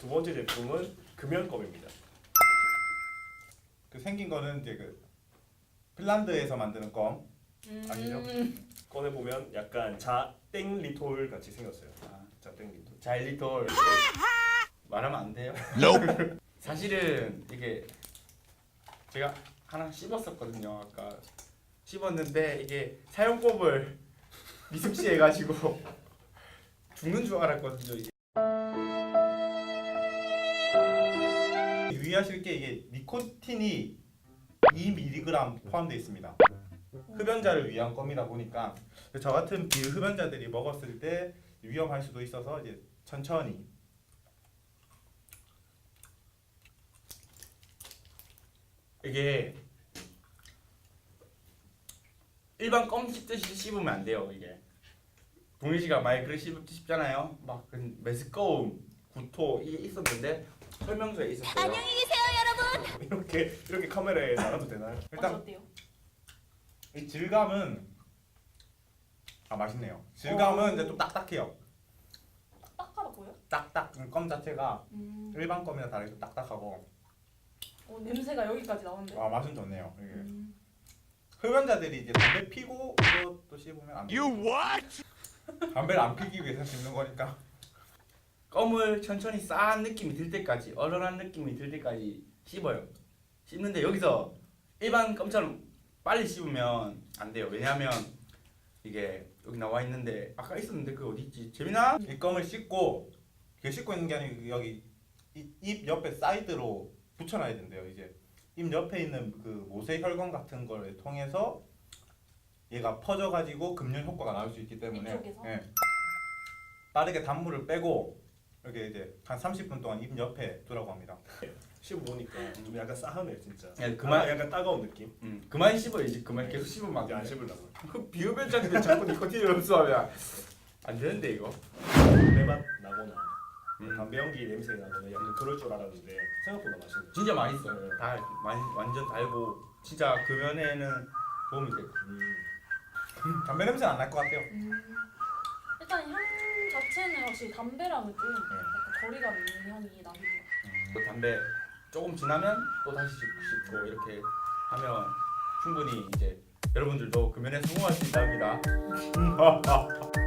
두 번째 제품은 금연껌입니다. 그 생긴 거는 이제 그 핀란드에서 만드는 껌. 아니죠? 음. 꺼내 보면 약간 자땡 리톨 같이 생겼어요. 아, 자땡 리톨. 자일리톨 말하면 안 돼요. 사실은 이게 제가 하나 씹었었거든요. 아까 씹었는데 이게 사용법을 미숙시해가지고 죽는 줄 알았거든요. 이게. 유의하실 게 이게 니코틴이 2mg 포함되어 있습니다. 흡연자를 위한 껌이다 보니까 저 같은 비흡연자들이 먹었을 때 위험할 수도 있어서 이제 천천히 이게 일반 껌 씹듯이 씹으면 안 돼요. 이게 동희 씨가 많이 그렇게 씹, 씹잖아요. 막 그 메스꺼움, 구토 이게 있었는데 설명서에 있었어요. 이렇게 이렇게 카메라에 나가도 되나요? 맛이 일단 어때요? 이 질감은 아 맛있네요. 질감은 어. 이제 좀 딱딱해요. 딱하다고요? 딱딱 껌 자체가 음. 일반 껌이랑 다르게 좀 딱딱하고 어, 냄새가 여기까지 나오는데. 아 맛은 좋네요. 이게. 음. 흡연자들이 이제 담배 피고 이것도 씹으면 안 돼요. what? 담배를 안 피기 위해서 씹는 거니까. 껌을 천천히 싼 느낌이 들 때까지 얼얼한 느낌이 들 때까지 씹어요. 씹는데 여기서 일반 껌처럼 빨리 씹으면 안 돼요. 왜냐하면 이게 여기 나와 있는데 아까 있었는데 그 어디 있지? 재민아? 이 껌을 씹고 이게 씹고 있는 게 아니고 여기 이- 입 옆에 사이드로 붙여놔야 된대요. 이제 입 옆에 있는 그 모세 혈관 같은 걸 통해서 얘가 퍼져가지고 금연 효과가 나올 수 있기 때문에 이쪽에서? 예. 빠르게 단물을 빼고 이렇게 이제 한 30분 동안 입 옆에 두라고 합니다. 씹어 보니까 좀 약간 싸하네 진짜. 야, 그만. 아, 약간 따가운 느낌. 음, 그만 씹어 이제 그만 계속 씹으면 안 이제 안 돼. 씹으려고. 그 비흡연자인데 자꾸 니코틴을 흡수하면 안 되는데 이거. 담배 맛 나거나 음. 담배 연기 냄새 나거나 약간 그럴 줄 알았는데 생각보다 맛있네. 진짜 맛있어요. 달 많이 완전 달고 진짜 금연에는 도움이 돼요. 음. 담배 냄새 는 안 날 것 같아요. 음. 일단 향 자체는 확실히 담배랑은 좀 네. 약간 거리감 있는 향이 나긴 해요. 또 담배 조금 지나면 또 다시 씹고 이렇게 하면 충분히 이제 여러분들도 금연에 성공할 수 있답니다.